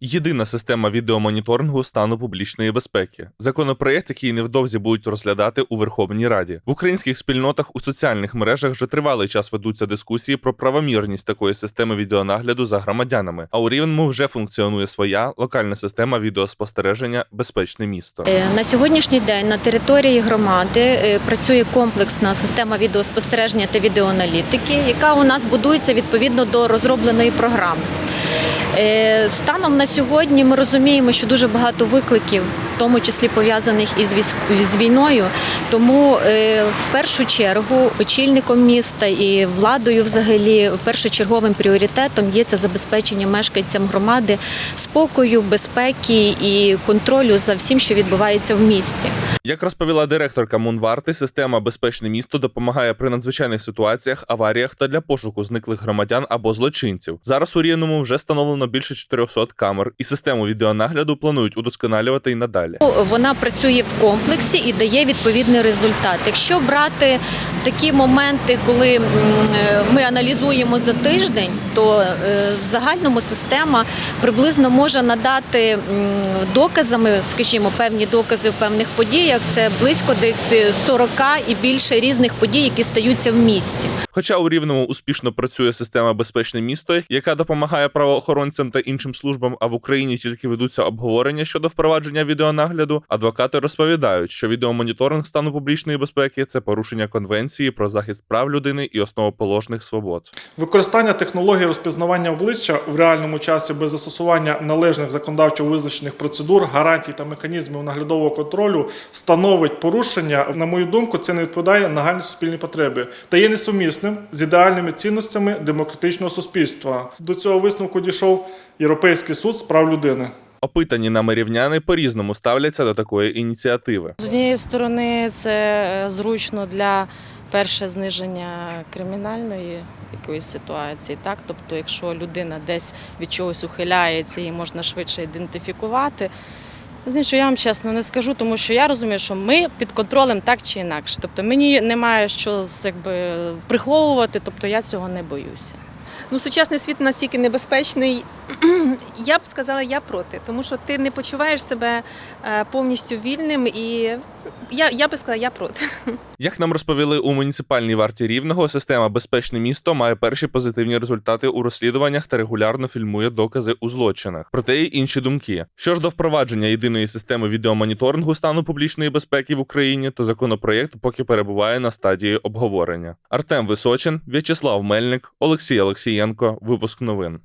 Єдина система відеомоніторингу стану публічної безпеки. Законопроєкт, який невдовзі будуть розглядати у Верховній Раді. В українських спільнотах у соціальних мережах вже тривалий час ведуться дискусії про правомірність такої системи відеонагляду за громадянами. А у Рівному вже функціонує своя локальна система відеоспостереження Безпечне місто. Е, На сьогоднішній день на території громади е, працює комплексна система відеоспостереження та відеоаналітики, яка у нас будується відповідно до розробленої програми. Е, Станом на сьогодні ми розуміємо, що дуже багато викликів, тому числі пов'язаних із з війною. Тому е, в першу чергу очільником міста і владою, взагалі, першочерговим пріоритетом є це забезпечення мешканцям громади спокою, безпеки і контролю за всім, що відбувається в місті. Як розповіла директорка Мунварти, система Безпечне місто допомагає при надзвичайних ситуаціях, аваріях та для пошуку зниклих громадян або злочинців. Зараз у Рівному вже встановлено більше 400 камер, і систему відеонагляду планують удосконалювати й надалі. Вона працює в комплексі і дає відповідний результат. Якщо брати такі моменти, коли е, ми аналізуємо за тиждень, то е, в загальному система приблизно може надати доказами, скажімо, певні докази в певних подіях. Це близько десь 40 і більше різних подій, які стаються в місті. Хоча у Рівному успішно працює система Безпечне місто, яка допомагає правоохоронцям та іншим службам, а в Україні тільки ведуться обговорення щодо впровадження відеонагляду, адвокати розповідають, що відеомоніторинг стану публічної безпеки це порушення конвенції про захист прав людини і основоположних свобод. Використання технології розпізнавання обличчя в реальному часі без застосування належних законодавчо визначених процедур, гарантій та механізмів наглядового контролю становить порушення. На мою думку, це не відповідає нагальній суспільній потребі та є несумісним з ідеальними цінностями демократичного суспільства. До цього висновку дійшов Європейський суд з прав людини. Опитані нами рівняни по-різному ставляться до такої ініціативи. З однієї сторони, це е, зручно для перше зниження кримінальної якоїсь ситуації. Так, тобто, якщо людина десь від чогось ухиляється, її можна швидше ідентифікувати. З іншого, я вам чесно не скажу, тому що я розумію, що ми під контролем так чи інакше. Тобто мені немає що якби, приховувати, тобто я цього не боюся. Ну, сучасний світ настільки небезпечний. Я б сказала, я проти, тому що ти не почуваєш себе е, повністю вільним, і я, я би сказала, я проти. Як нам розповіли у муніципальній варті рівного, система Безпечне місто має перші позитивні результати у розслідуваннях та регулярно фільмує докази у злочинах. Проте й інші думки. Що ж до впровадження єдиної системи відеомоніторингу стану публічної безпеки в Україні, то законопроєкт поки перебуває на стадії обговорення. Артем Височин, В'ячеслав Мельник, Олексій Олексій Олексієнко. Випуск новин.